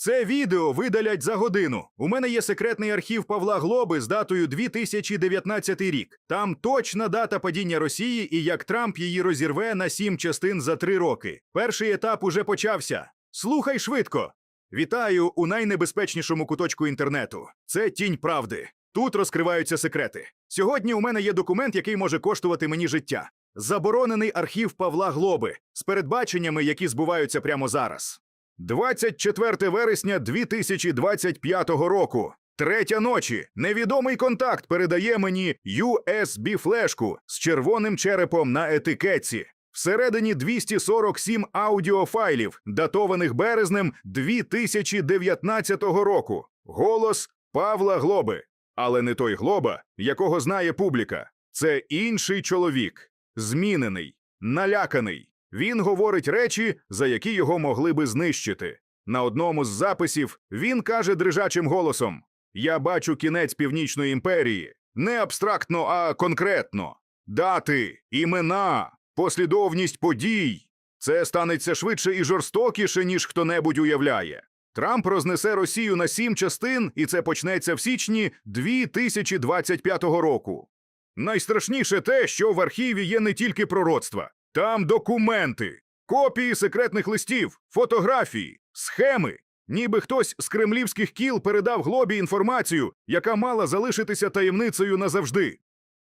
Це відео видалять за годину. У мене є секретний архів Павла Глоби з датою 2019 рік. Там точна дата падіння Росії і як Трамп її розірве на сім частин за три роки. Перший етап уже почався. Слухай швидко. Вітаю у найнебезпечнішому куточку інтернету. Це тінь правди. Тут розкриваються секрети. Сьогодні у мене є документ, який може коштувати мені життя. Заборонений архів Павла Глоби з передбаченнями, які збуваються прямо зараз. 24 вересня 2025 року. Третя ночі. Невідомий контакт передає мені USB-флешку з червоним черепом на етикетці. Всередині 247 аудіофайлів, датованих березнем 2019 року. Голос Павла Глоби. Але не той Глоба, якого знає публіка. Це інший чоловік, змінений, наляканий. Він говорить речі, за які його могли би знищити. На одному з записів він каже дрижачим голосом: Я бачу кінець Північної імперії. Не абстрактно, а конкретно. Дати, імена, послідовність подій. Це станеться швидше і жорстокіше, ніж хто-небудь уявляє. Трамп рознесе Росію на сім частин, і це почнеться в січні 2025 року. Найстрашніше те, що в архіві є не тільки пророцтва, там документи, копії секретних листів, фотографії, схеми. Ніби хтось з кремлівських кіл передав глобі інформацію, яка мала залишитися таємницею назавжди.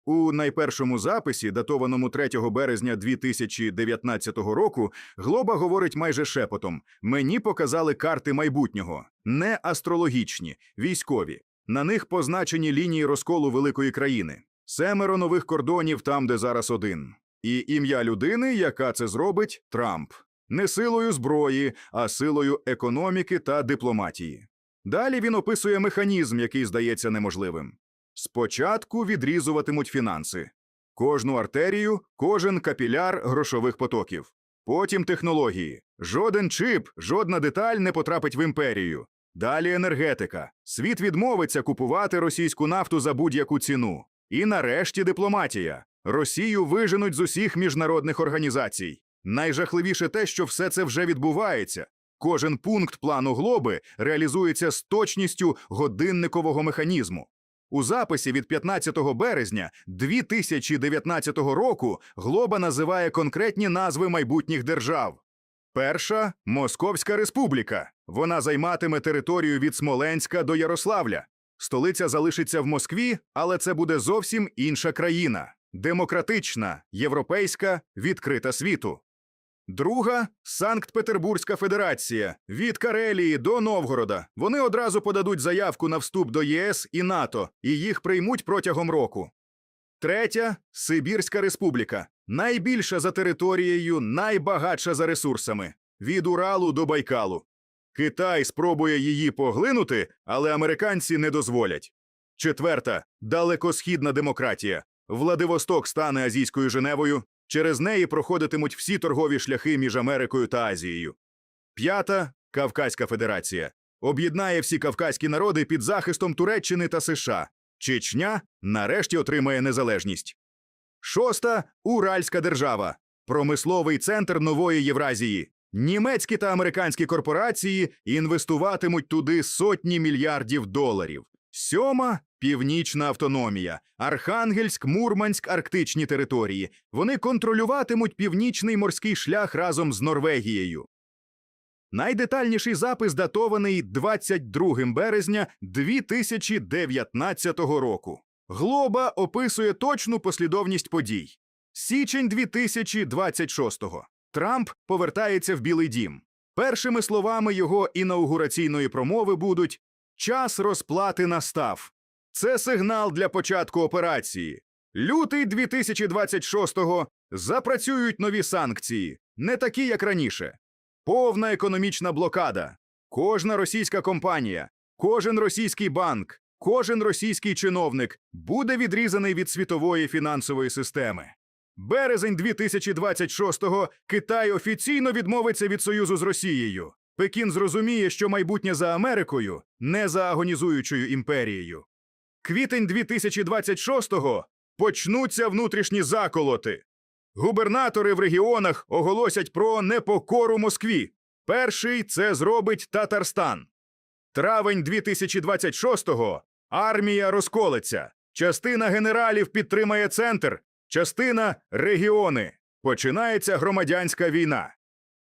У найпершому записі, датованому 3 березня 2019 року, Глоба говорить майже шепотом: мені показали карти майбутнього, не астрологічні, військові. На них позначені лінії розколу великої країни, семеро нових кордонів там, де зараз один. І ім'я людини, яка це зробить, Трамп. Не силою зброї, а силою економіки та дипломатії. Далі він описує механізм, який здається неможливим. Спочатку відрізуватимуть фінанси. Кожну артерію, кожен капіляр грошових потоків. Потім технології. Жоден чип, жодна деталь не потрапить в імперію. Далі енергетика. Світ відмовиться купувати російську нафту за будь-яку ціну. І нарешті дипломатія. Росію виженуть з усіх міжнародних організацій. Найжахливіше те, що все це вже відбувається. Кожен пункт плану глоби реалізується з точністю годинникового механізму. У записі від 15 березня 2019 року Глоба називає конкретні назви майбутніх держав. Перша Московська республіка. Вона займатиме територію від Смоленська до Ярославля. Столиця залишиться в Москві, але це буде зовсім інша країна демократична, європейська, відкрита світу. Друга Санкт-Петербурзька федерація від Карелії до Новгорода. Вони одразу подадуть заявку на вступ до ЄС і НАТО, і їх приймуть протягом року. Третя Сибірська республіка. Найбільша за територією, найбагатша за ресурсами від Уралу до Байкалу. Китай спробує її поглинути, але американці не дозволять. Четверта далекосхідна демократія. Владивосток стане азійською Женевою. Через неї проходитимуть всі торгові шляхи між Америкою та Азією. П'ята Кавказька Федерація об'єднає всі кавказькі народи під захистом Туреччини та США. Чечня нарешті отримає незалежність. Шоста Уральська держава промисловий центр нової Євразії. Німецькі та американські корпорації інвестуватимуть туди сотні мільярдів доларів. Сьома північна автономія, Архангельськ, Мурманськ, арктичні території. Вони контролюватимуть північний морський шлях разом з Норвегією. Найдетальніший запис датований 22 березня 2019 року. Глоба описує точну послідовність подій. Січень 2026-го. Трамп повертається в Білий дім. Першими словами його інаугураційної промови будуть Час розплати настав. Це сигнал для початку операції. Лютий 2026-го запрацюють нові санкції, не такі, як раніше. Повна економічна блокада. Кожна російська компанія, кожен російський банк, кожен російський чиновник буде відрізаний від світової фінансової системи. Березень 2026-го Китай офіційно відмовиться від союзу з Росією. Пекін зрозуміє, що майбутнє за Америкою, не за агонізуючою імперією. Квітень 2026-го почнуться внутрішні заколоти. Губернатори в регіонах оголосять про непокору Москві. Перший це зробить Татарстан. Травень 2026-го. Армія розколеться. Частина генералів підтримає центр, частина регіони. Починається громадянська війна.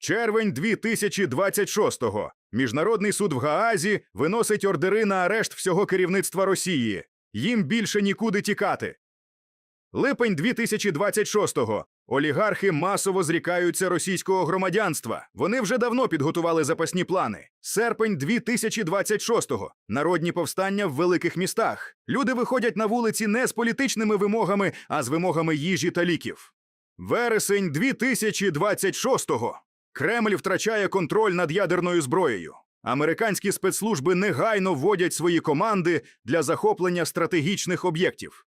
Червень 2026-го. Міжнародний суд в Гаазі виносить ордери на арешт всього керівництва Росії. Їм більше нікуди тікати. Липень 2026-го. Олігархи масово зрікаються російського громадянства. Вони вже давно підготували запасні плани. Серпень 2026-го. Народні повстання в великих містах. Люди виходять на вулиці не з політичними вимогами, а з вимогами їжі та ліків. Вересень 2026-го. Кремль втрачає контроль над ядерною зброєю. Американські спецслужби негайно вводять свої команди для захоплення стратегічних об'єктів.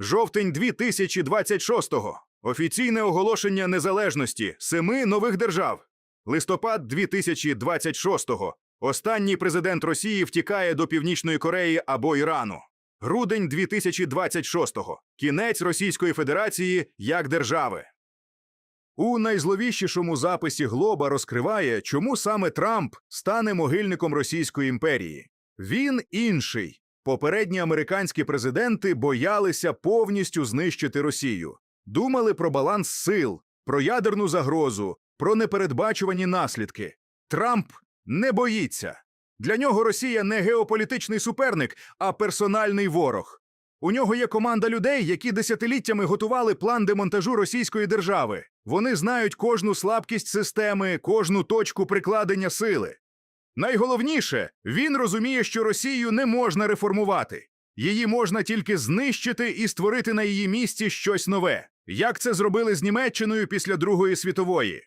Жовтень 2026-го. Офіційне оголошення незалежності семи нових держав. Листопад 2026-го. Останній президент Росії втікає до Північної Кореї або Ірану. Грудень 2026-го. Кінець Російської Федерації як держави. У найзловіщішому записі Глоба розкриває, чому саме Трамп стане могильником Російської імперії. Він інший. Попередні американські президенти боялися повністю знищити Росію. Думали про баланс сил, про ядерну загрозу, про непередбачувані наслідки. Трамп не боїться. Для нього Росія не геополітичний суперник, а персональний ворог. У нього є команда людей, які десятиліттями готували план демонтажу російської держави. Вони знають кожну слабкість системи, кожну точку прикладення сили. Найголовніше, він розуміє, що Росію не можна реформувати. Її можна тільки знищити і створити на її місці щось нове, як це зробили з Німеччиною після Другої світової.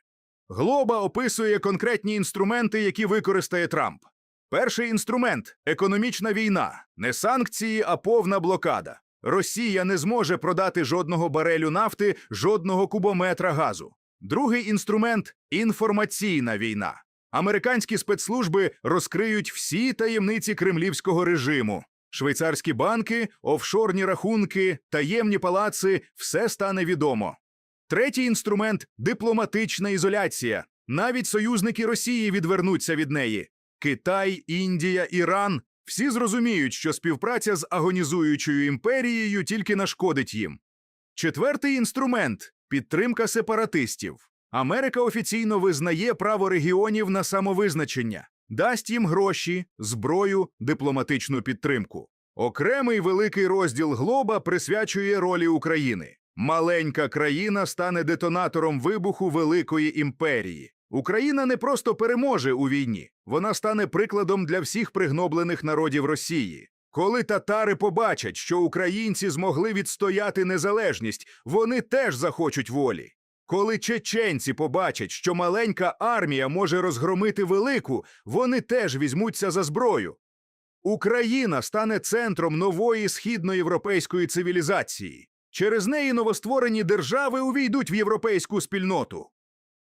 Глоба описує конкретні інструменти, які використає Трамп. Перший інструмент економічна війна, не санкції, а повна блокада. Росія не зможе продати жодного барелю нафти, жодного кубометра газу. Другий інструмент інформаційна війна. Американські спецслужби розкриють всі таємниці кремлівського режиму. Швейцарські банки, офшорні рахунки, таємні палаци все стане відомо. Третій інструмент дипломатична ізоляція. Навіть союзники Росії відвернуться від неї. Китай, Індія, Іран всі зрозуміють, що співпраця з агонізуючою імперією тільки нашкодить їм. Четвертий інструмент підтримка сепаратистів. Америка офіційно визнає право регіонів на самовизначення, дасть їм гроші, зброю, дипломатичну підтримку. Окремий великий розділ глоба присвячує ролі України. Маленька країна стане детонатором вибуху великої імперії. Україна не просто переможе у війні, вона стане прикладом для всіх пригноблених народів Росії. Коли татари побачать, що українці змогли відстояти незалежність, вони теж захочуть волі. Коли чеченці побачать, що маленька армія може розгромити велику, вони теж візьмуться за зброю. Україна стане центром нової східноєвропейської цивілізації. Через неї новостворені держави увійдуть в європейську спільноту.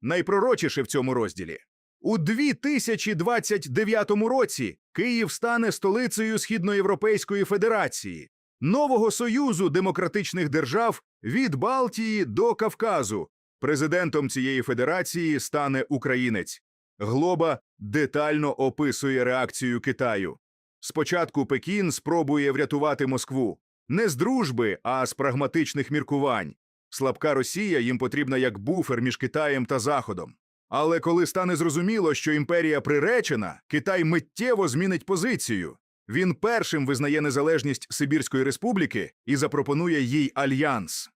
Найпророчіше в цьому розділі. У 2029 році Київ стане столицею Східноєвропейської Федерації, нового союзу демократичних держав від Балтії до Кавказу. Президентом цієї федерації стане українець. Глоба детально описує реакцію Китаю. Спочатку Пекін спробує врятувати Москву не з дружби, а з прагматичних міркувань. Слабка Росія їм потрібна як буфер між Китаєм та Заходом. Але коли стане зрозуміло, що імперія приречена, Китай миттєво змінить позицію. Він першим визнає незалежність Сибірської республіки і запропонує їй альянс.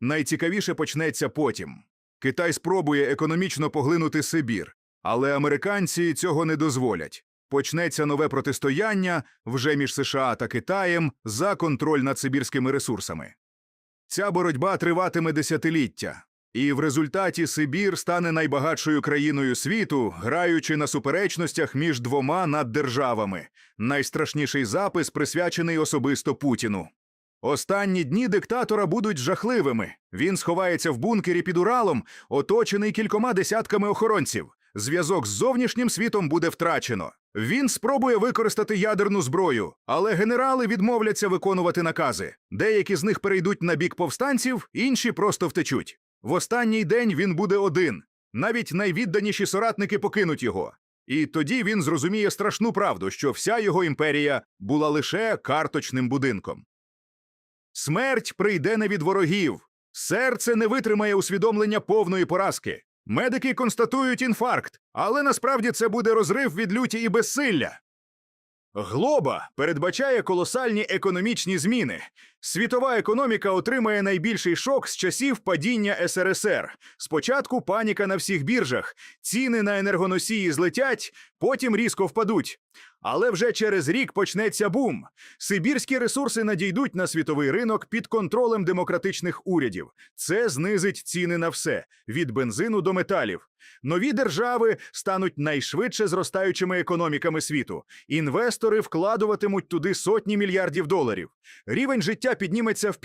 Найцікавіше почнеться потім. Китай спробує економічно поглинути Сибір, але американці цього не дозволять. Почнеться нове протистояння вже між США та Китаєм за контроль над сибірськими ресурсами. Ця боротьба триватиме десятиліття, і в результаті Сибір стане найбагатшою країною світу, граючи на суперечностях між двома наддержавами. Найстрашніший запис присвячений особисто Путіну. Останні дні диктатора будуть жахливими. Він сховається в бункері під Уралом, оточений кількома десятками охоронців. Зв'язок з зовнішнім світом буде втрачено. Він спробує використати ядерну зброю, але генерали відмовляться виконувати накази. Деякі з них перейдуть на бік повстанців, інші просто втечуть. В останній день він буде один. Навіть найвідданіші соратники покинуть його. І тоді він зрозуміє страшну правду, що вся його імперія була лише карточним будинком. Смерть прийде не від ворогів. Серце не витримає усвідомлення повної поразки. Медики констатують інфаркт, але насправді це буде розрив від люті і безсилля. Глоба передбачає колосальні економічні зміни. Світова економіка отримає найбільший шок з часів падіння СРСР. Спочатку паніка на всіх біржах, ціни на енергоносії злетять, потім різко впадуть. Але вже через рік почнеться бум. Сибірські ресурси надійдуть на світовий ринок під контролем демократичних урядів. Це знизить ціни на все від бензину до металів. Нові держави стануть найшвидше зростаючими економіками світу. Інвестори вкладуватимуть туди сотні мільярдів доларів. Рівень життя підніметься в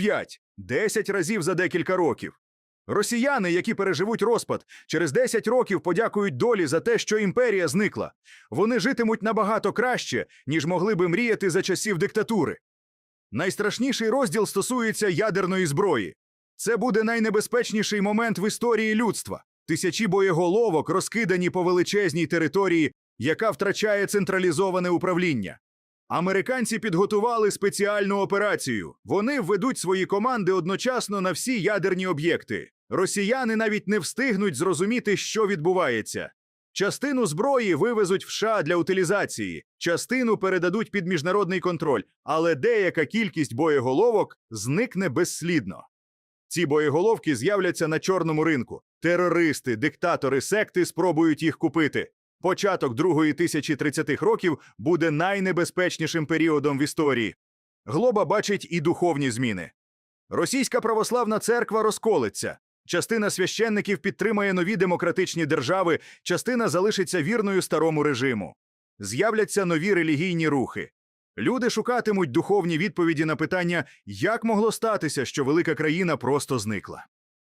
5-10 разів за декілька років. Росіяни, які переживуть розпад, через 10 років подякують долі за те, що імперія зникла. Вони житимуть набагато краще, ніж могли би мріяти за часів диктатури. Найстрашніший розділ стосується ядерної зброї. Це буде найнебезпечніший момент в історії людства. Тисячі боєголовок розкидані по величезній території, яка втрачає централізоване управління. Американці підготували спеціальну операцію. Вони введуть свої команди одночасно на всі ядерні об'єкти. Росіяни навіть не встигнуть зрозуміти, що відбувається. Частину зброї вивезуть в США для утилізації, частину передадуть під міжнародний контроль, але деяка кількість боєголовок зникне безслідно. Ці боєголовки з'являться на чорному ринку. Терористи, диктатори, секти спробують їх купити. Початок другої тисячі тридцятих років буде найнебезпечнішим періодом в історії. Глоба бачить і духовні зміни. Російська православна церква розколиться. Частина священників підтримає нові демократичні держави, частина залишиться вірною старому режиму. З'являться нові релігійні рухи. Люди шукатимуть духовні відповіді на питання, як могло статися, що велика країна просто зникла.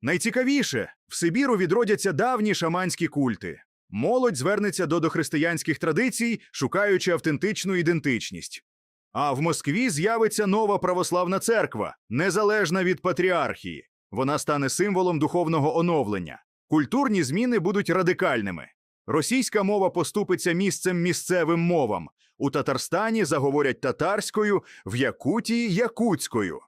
Найцікавіше в Сибіру відродяться давні шаманські культи. Молодь звернеться до дохристиянських традицій, шукаючи автентичну ідентичність. А в Москві з'явиться нова православна церква, незалежна від патріархії. Вона стане символом духовного оновлення. Культурні зміни будуть радикальними. Російська мова поступиться місцем місцевим мовам. У Татарстані заговорять татарською, в Якутії якутською.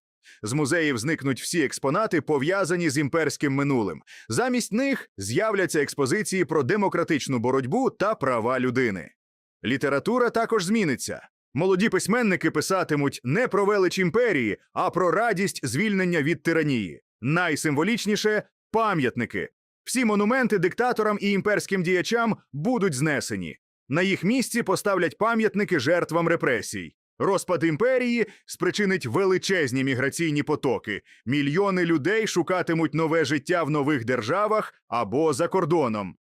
З музеїв зникнуть всі експонати, пов'язані з імперським минулим. Замість них з'являться експозиції про демократичну боротьбу та права людини. Література також зміниться. Молоді письменники писатимуть не про велич імперії, а про радість звільнення від тиранії. Найсимволічніше пам'ятники. Всі монументи диктаторам і імперським діячам будуть знесені. На їх місці поставлять пам'ятники жертвам репресій. Розпад імперії спричинить величезні міграційні потоки. Мільйони людей шукатимуть нове життя в нових державах або за кордоном.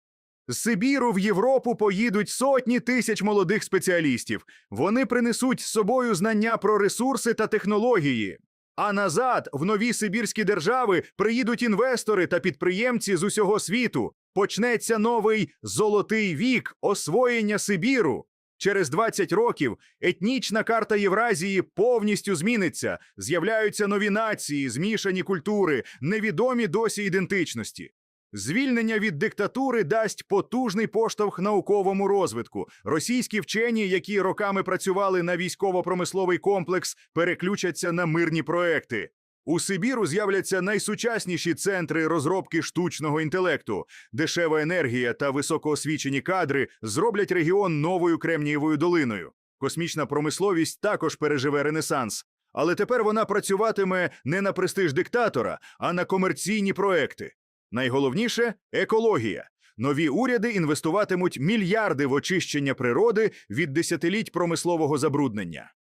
З Сибіру в Європу поїдуть сотні тисяч молодих спеціалістів. Вони принесуть з собою знання про ресурси та технології. А назад, в нові сибірські держави, приїдуть інвестори та підприємці з усього світу. Почнеться новий золотий вік освоєння Сибіру. Через 20 років етнічна карта Євразії повністю зміниться. З'являються нові нації, змішані культури, невідомі досі ідентичності. Звільнення від диктатури дасть потужний поштовх науковому розвитку. Російські вчені, які роками працювали на військово-промисловий комплекс, переключаться на мирні проекти. У Сибіру з'являться найсучасніші центри розробки штучного інтелекту. Дешева енергія та високоосвічені кадри зроблять регіон новою Кремнієвою долиною. Космічна промисловість також переживе ренесанс. Але тепер вона працюватиме не на престиж диктатора, а на комерційні проекти. Найголовніше екологія. Нові уряди інвестуватимуть мільярди в очищення природи від десятиліть промислового забруднення.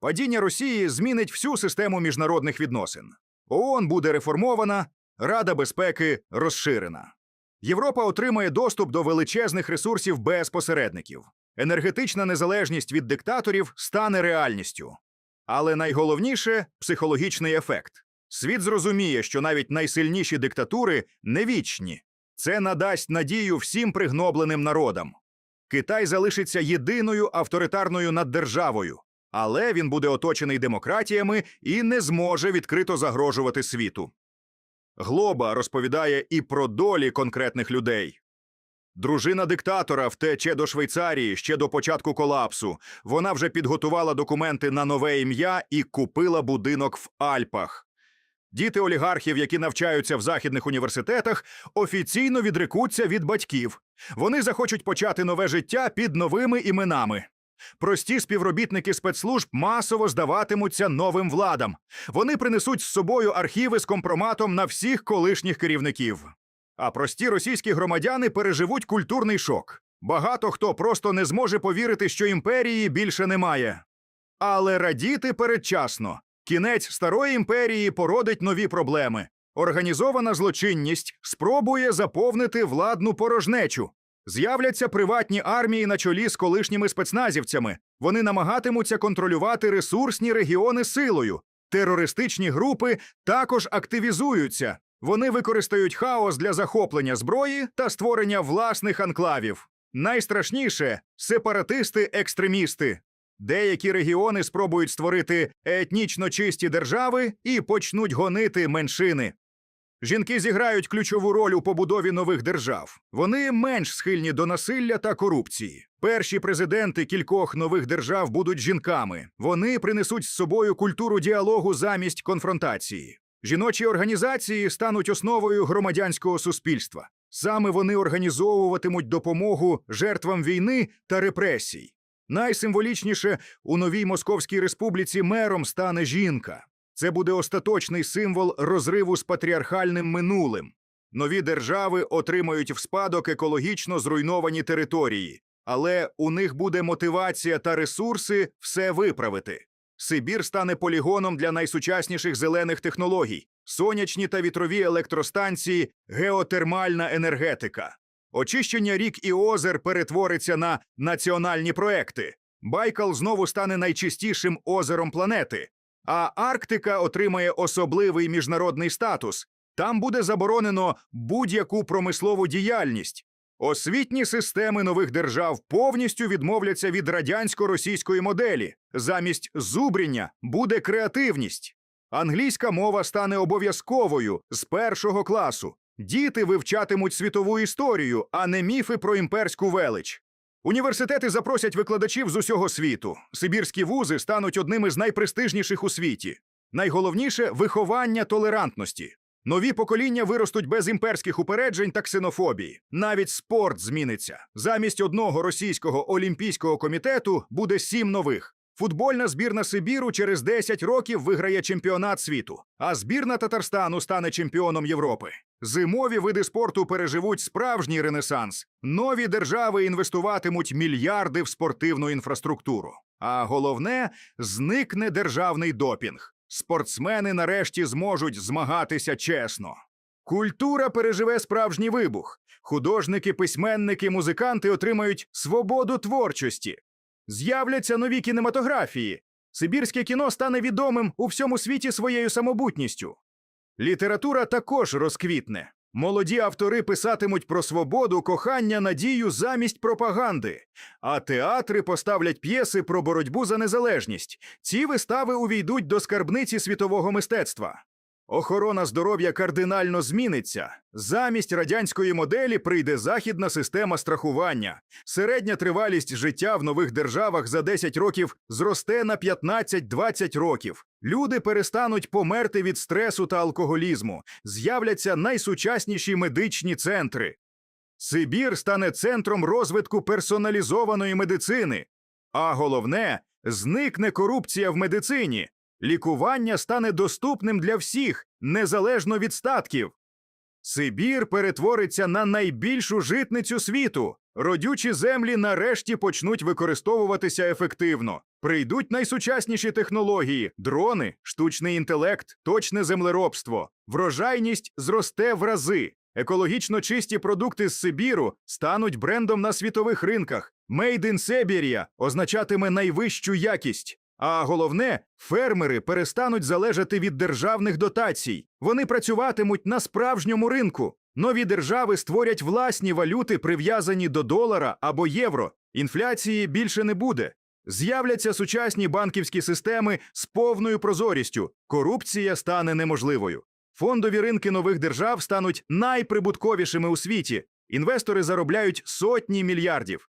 Падіння Росії змінить всю систему міжнародних відносин. ООН буде реформована, Рада безпеки розширена. Європа отримає доступ до величезних ресурсів без посередників. Енергетична незалежність від диктаторів стане реальністю. Але найголовніше психологічний ефект. Світ зрозуміє, що навіть найсильніші диктатури не вічні. Це надасть надію всім пригнобленим народам. Китай залишиться єдиною авторитарною наддержавою, але він буде оточений демократіями і не зможе відкрито загрожувати світу. Глоба розповідає і про долі конкретних людей. Дружина диктатора втече до Швейцарії ще до початку колапсу. Вона вже підготувала документи на нове ім'я і купила будинок в Альпах. Діти олігархів, які навчаються в західних університетах, офіційно відрекуться від батьків. Вони захочуть почати нове життя під новими іменами. Прості співробітники спецслужб масово здаватимуться новим владам. Вони принесуть з собою архіви з компроматом на всіх колишніх керівників. А прості російські громадяни переживуть культурний шок. Багато хто просто не зможе повірити, що імперії більше немає. Але радіти передчасно. Кінець старої імперії породить нові проблеми. Організована злочинність спробує заповнити владну порожнечу. З'являться приватні армії на чолі з колишніми спецназівцями. Вони намагатимуться контролювати ресурсні регіони силою. Терористичні групи також активізуються. Вони використають хаос для захоплення зброї та створення власних анклавів. Найстрашніше сепаратисти-екстремісти. Деякі регіони спробують створити етнічно чисті держави і почнуть гонити меншини. Жінки зіграють ключову роль у побудові нових держав. Вони менш схильні до насилля та корупції. Перші президенти кількох нових держав будуть жінками. Вони принесуть з собою культуру діалогу замість конфронтації. Жіночі організації стануть основою громадянського суспільства. Саме вони організовуватимуть допомогу жертвам війни та репресій. Найсимволічніше у новій Московській республіці мером стане жінка. Це буде остаточний символ розриву з патріархальним минулим. Нові держави отримають в спадок екологічно зруйновані території, але у них буде мотивація та ресурси все виправити. Сибір стане полігоном для найсучасніших зелених технологій, сонячні та вітрові електростанції, геотермальна енергетика. Очищення рік і озер перетвориться на національні проекти. Байкал знову стане найчистішим озером планети, а Арктика отримає особливий міжнародний статус. Там буде заборонено будь-яку промислову діяльність. Освітні системи нових держав повністю відмовляться від радянсько-російської моделі. Замість зубріння буде креативність. Англійська мова стане обов'язковою з першого класу. Діти вивчатимуть світову історію, а не міфи про імперську велич. Університети запросять викладачів з усього світу. Сибірські вузи стануть одними з найпрестижніших у світі. Найголовніше виховання толерантності. Нові покоління виростуть без імперських упереджень та ксенофобії. Навіть спорт зміниться. Замість одного російського олімпійського комітету буде сім нових. Футбольна збірна Сибіру через 10 років виграє чемпіонат світу, а збірна Татарстану стане чемпіоном Європи. Зимові види спорту переживуть справжній ренесанс. Нові держави інвестуватимуть мільярди в спортивну інфраструктуру. А головне зникне державний допінг. Спортсмени нарешті зможуть змагатися чесно. Культура переживе справжній вибух. Художники, письменники, музиканти отримають свободу творчості. З'являться нові кінематографії. Сибірське кіно стане відомим у всьому світі своєю самобутністю. Література також розквітне. Молоді автори писатимуть про свободу, кохання, надію замість пропаганди, а театри поставлять п'єси про боротьбу за незалежність. Ці вистави увійдуть до скарбниці світового мистецтва. Охорона здоров'я кардинально зміниться. Замість радянської моделі прийде західна система страхування. Середня тривалість життя в нових державах за 10 років зросте на 15-20 років. Люди перестануть померти від стресу та алкоголізму. З'являться найсучасніші медичні центри. Сибір стане центром розвитку персоналізованої медицини. А головне, зникне корупція в медицині. Лікування стане доступним для всіх, незалежно від статків. Сибір перетвориться на найбільшу житницю світу. Родючі землі нарешті почнуть використовуватися ефективно. Прийдуть найсучасніші технології: дрони, штучний інтелект, точне землеробство. Врожайність зросте в рази. Екологічно чисті продукти з Сибіру стануть брендом на світових ринках. Made in Siberia означатиме найвищу якість. А головне, фермери перестануть залежати від державних дотацій. Вони працюватимуть на справжньому ринку. Нові держави створять власні валюти, прив'язані до долара або євро. Інфляції більше не буде. З'являться сучасні банківські системи з повною прозорістю. Корупція стане неможливою. Фондові ринки нових держав стануть найприбутковішими у світі. Інвестори заробляють сотні мільярдів.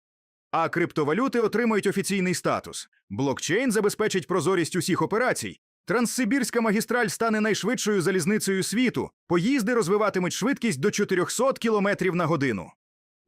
А криптовалюти отримають офіційний статус. Блокчейн забезпечить прозорість усіх операцій. Транссибірська магістраль стане найшвидшою залізницею світу. Поїзди розвиватимуть швидкість до 400 км на годину.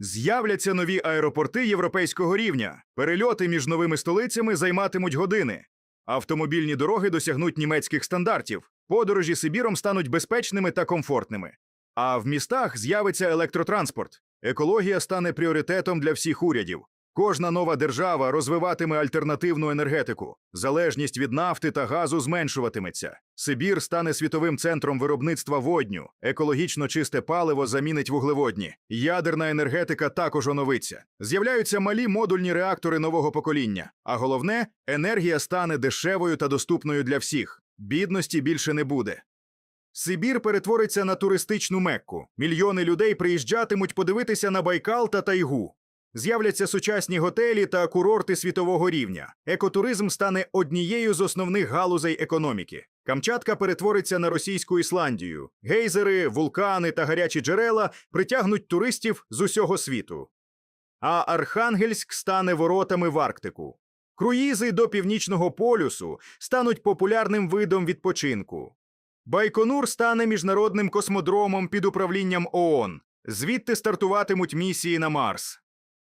З'являться нові аеропорти європейського рівня. Перельоти між новими столицями займатимуть години. Автомобільні дороги досягнуть німецьких стандартів. Подорожі Сибіром стануть безпечними та комфортними. А в містах з'явиться електротранспорт. Екологія стане пріоритетом для всіх урядів. Кожна нова держава розвиватиме альтернативну енергетику. Залежність від нафти та газу зменшуватиметься. Сибір стане світовим центром виробництва водню. Екологічно чисте паливо замінить вуглеводні. Ядерна енергетика також оновиться. З'являються малі модульні реактори нового покоління. А головне, енергія стане дешевою та доступною для всіх. Бідності більше не буде. Сибір перетвориться на туристичну мекку. Мільйони людей приїжджатимуть подивитися на Байкал та Тайгу. З'являться сучасні готелі та курорти світового рівня. Екотуризм стане однією з основних галузей економіки. Камчатка перетвориться на російську Ісландію. Гейзери, вулкани та гарячі джерела притягнуть туристів з усього світу. А Архангельськ стане воротами в Арктику. Круїзи до північного полюсу стануть популярним видом відпочинку. Байконур стане міжнародним космодромом під управлінням ООН. Звідти стартуватимуть місії на Марс.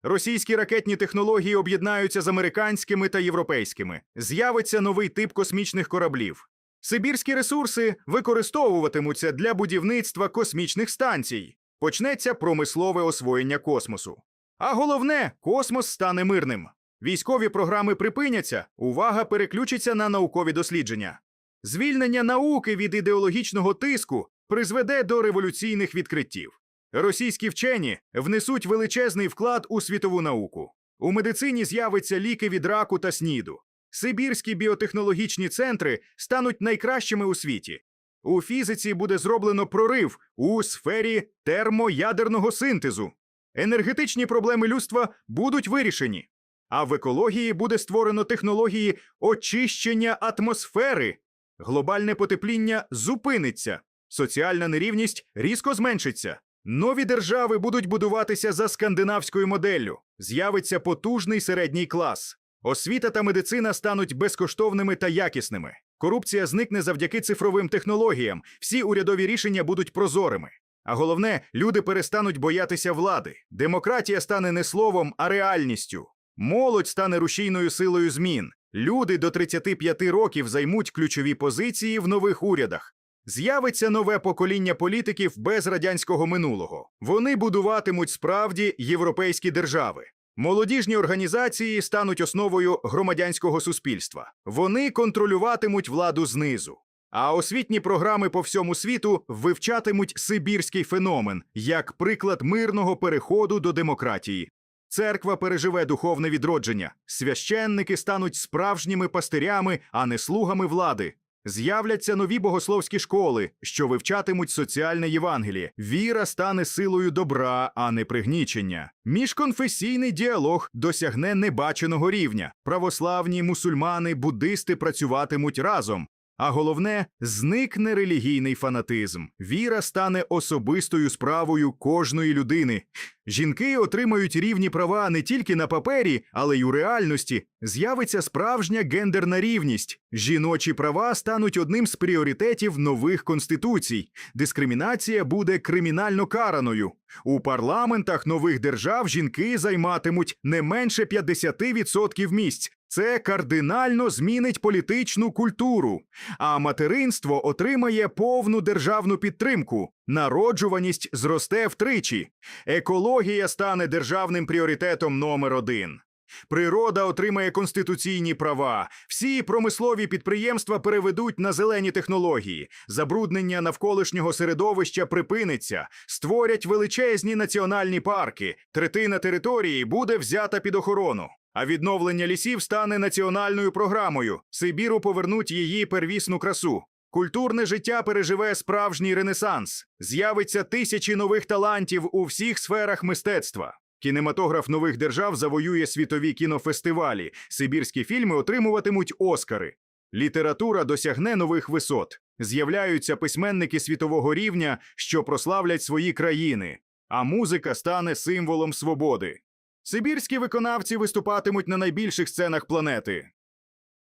Російські ракетні технології об'єднаються з американськими та європейськими. З'явиться новий тип космічних кораблів. Сибірські ресурси використовуватимуться для будівництва космічних станцій. Почнеться промислове освоєння космосу. А головне, космос стане мирним. Військові програми припиняться, увага переключиться на наукові дослідження. Звільнення науки від ідеологічного тиску призведе до революційних відкриттів. Російські вчені внесуть величезний вклад у світову науку. У медицині з'явиться ліки від раку та сніду. Сибірські біотехнологічні центри стануть найкращими у світі. У фізиці буде зроблено прорив у сфері термоядерного синтезу. Енергетичні проблеми людства будуть вирішені. А в екології буде створено технології очищення атмосфери. Глобальне потепління зупиниться, соціальна нерівність різко зменшиться. Нові держави будуть будуватися за скандинавською моделлю. З'явиться потужний середній клас. Освіта та медицина стануть безкоштовними та якісними. Корупція зникне завдяки цифровим технологіям. Всі урядові рішення будуть прозорими. А головне, люди перестануть боятися влади. Демократія стане не словом, а реальністю. Молодь стане рушійною силою змін. Люди до 35 років займуть ключові позиції в нових урядах. З'явиться нове покоління політиків без радянського минулого. Вони будуватимуть справді європейські держави. Молодіжні організації стануть основою громадянського суспільства. Вони контролюватимуть владу знизу. А освітні програми по всьому світу вивчатимуть сибірський феномен як приклад мирного переходу до демократії. Церква переживе духовне відродження. Священники стануть справжніми пастирями, а не слугами влади. З'являться нові богословські школи, що вивчатимуть соціальне Євангеліє. Віра стане силою добра, а не пригнічення. Міжконфесійний діалог досягне небаченого рівня. Православні, мусульмани, буддисти працюватимуть разом. А головне, зникне релігійний фанатизм. Віра стане особистою справою кожної людини. Жінки отримають рівні права не тільки на папері, але й у реальності. З'явиться справжня гендерна рівність. Жіночі права стануть одним з пріоритетів нових конституцій. Дискримінація буде кримінально караною. У парламентах нових держав жінки займатимуть не менше 50% місць. Це кардинально змінить політичну культуру. А материнство отримає повну державну підтримку. Народжуваність зросте втричі. Екологія стане державним пріоритетом номер один. Природа отримає конституційні права. Всі промислові підприємства переведуть на зелені технології. Забруднення навколишнього середовища припиниться. Створять величезні національні парки. Третина території буде взята під охорону. А відновлення лісів стане національною програмою. Сибіру повернуть її первісну красу. Культурне життя переживе справжній ренесанс. З'явиться тисячі нових талантів у всіх сферах мистецтва. Кінематограф нових держав завоює світові кінофестивалі. Сибірські фільми отримуватимуть Оскари. Література досягне нових висот. З'являються письменники світового рівня, що прославлять свої країни. а музика стане символом свободи. Сибірські виконавці виступатимуть на найбільших сценах планети.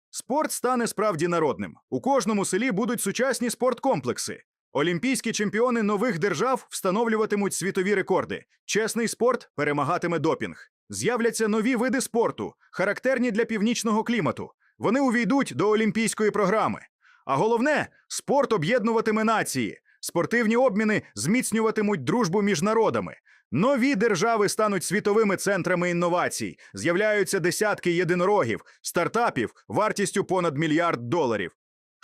Спорт стане справді народним. У кожному селі будуть сучасні спорткомплекси. Олімпійські чемпіони нових держав встановлюватимуть світові рекорди. Чесний спорт перемагатиме допінг. З'являться нові види спорту, характерні для північного клімату. Вони увійдуть до олімпійської програми. А головне, спорт об'єднуватиме нації. Спортивні обміни зміцнюватимуть дружбу між народами. Нові держави стануть світовими центрами інновацій. З'являються десятки єдинорогів, стартапів вартістю понад мільярд доларів.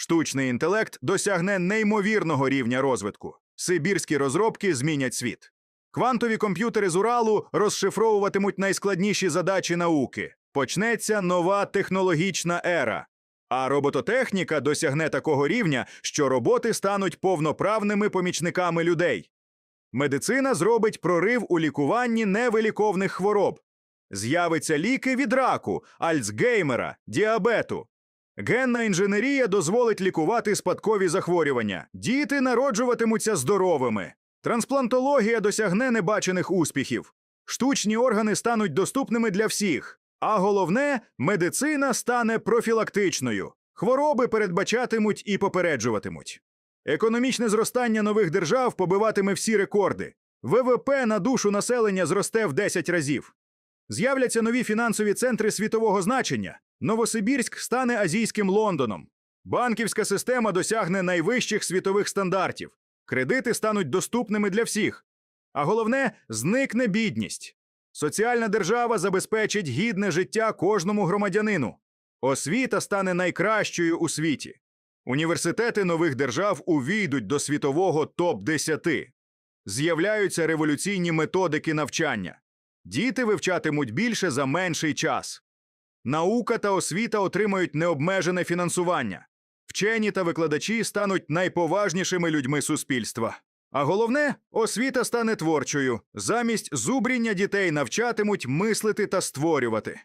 Штучний інтелект досягне неймовірного рівня розвитку. Сибірські розробки змінять світ. Квантові комп'ютери з Уралу розшифровуватимуть найскладніші задачі науки. Почнеться нова технологічна ера. А робототехніка досягне такого рівня, що роботи стануть повноправними помічниками людей. Медицина зробить прорив у лікуванні невиліковних хвороб. З'явиться ліки від раку, альцгеймера, діабету. Генна інженерія дозволить лікувати спадкові захворювання. Діти народжуватимуться здоровими. Трансплантологія досягне небачених успіхів. Штучні органи стануть доступними для всіх. А головне, медицина стане профілактичною. Хвороби передбачатимуть і попереджуватимуть. Економічне зростання нових держав побиватиме всі рекорди. ВВП на душу населення зросте в 10 разів. З'являться нові фінансові центри світового значення. Новосибірськ стане азійським Лондоном. Банківська система досягне найвищих світових стандартів. Кредити стануть доступними для всіх. А головне, зникне бідність. Соціальна держава забезпечить гідне життя кожному громадянину. Освіта стане найкращою у світі. Університети нових держав увійдуть до світового топ-10. З'являються революційні методики навчання. Діти вивчатимуть більше за менший час. Наука та освіта отримають необмежене фінансування. Вчені та викладачі стануть найповажнішими людьми суспільства. А головне, освіта стане творчою. Замість зубріння дітей навчатимуть мислити та створювати.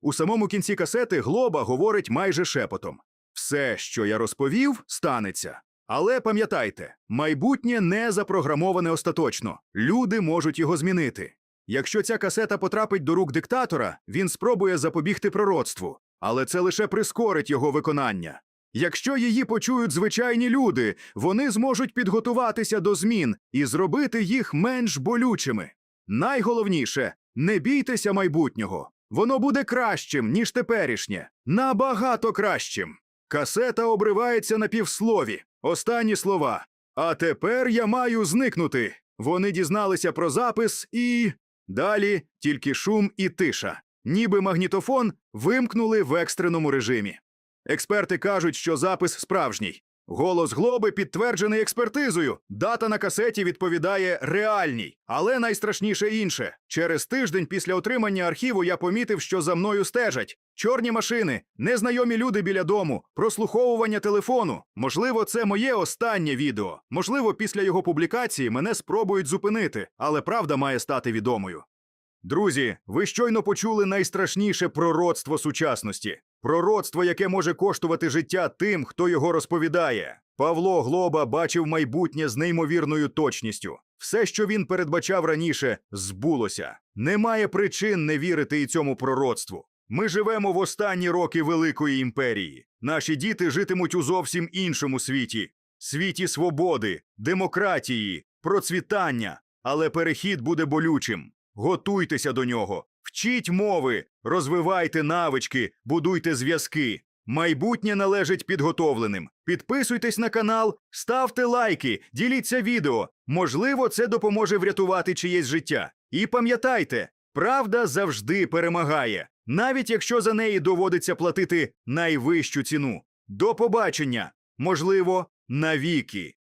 У самому кінці касети Глоба говорить майже шепотом: все, що я розповів, станеться. Але пам'ятайте, майбутнє не запрограмоване остаточно. Люди можуть його змінити. Якщо ця касета потрапить до рук диктатора, він спробує запобігти пророцтву, але це лише прискорить його виконання. Якщо її почують звичайні люди, вони зможуть підготуватися до змін і зробити їх менш болючими. Найголовніше не бійтеся майбутнього. Воно буде кращим, ніж теперішнє, набагато кращим. Касета обривається на півслові. Останні слова. А тепер я маю зникнути. Вони дізналися про запис і. Далі тільки шум і тиша. Ніби магнітофон вимкнули в екстреному режимі. Експерти кажуть, що запис справжній. Голос глоби підтверджений експертизою. Дата на касеті відповідає реальній. Але найстрашніше інше. Через тиждень після отримання архіву я помітив, що за мною стежать. Чорні машини, незнайомі люди біля дому, прослуховування телефону. Можливо, це моє останнє відео. Можливо, після його публікації мене спробують зупинити, але правда має стати відомою. Друзі, ви щойно почули найстрашніше пророцтво сучасності. Пророцтво, яке може коштувати життя тим, хто його розповідає. Павло Глоба бачив майбутнє з неймовірною точністю. Все, що він передбачав раніше, збулося. Немає причин не вірити і цьому пророцтву. Ми живемо в останні роки Великої імперії. Наші діти житимуть у зовсім іншому світі світі свободи, демократії, процвітання. Але перехід буде болючим. Готуйтеся до нього, вчіть мови, розвивайте навички, будуйте зв'язки. Майбутнє належить підготовленим. Підписуйтесь на канал, ставте лайки, діліться відео. Можливо, це допоможе врятувати чиєсь життя. І пам'ятайте, правда завжди перемагає, навіть якщо за неї доводиться платити найвищу ціну. До побачення, можливо, навіки.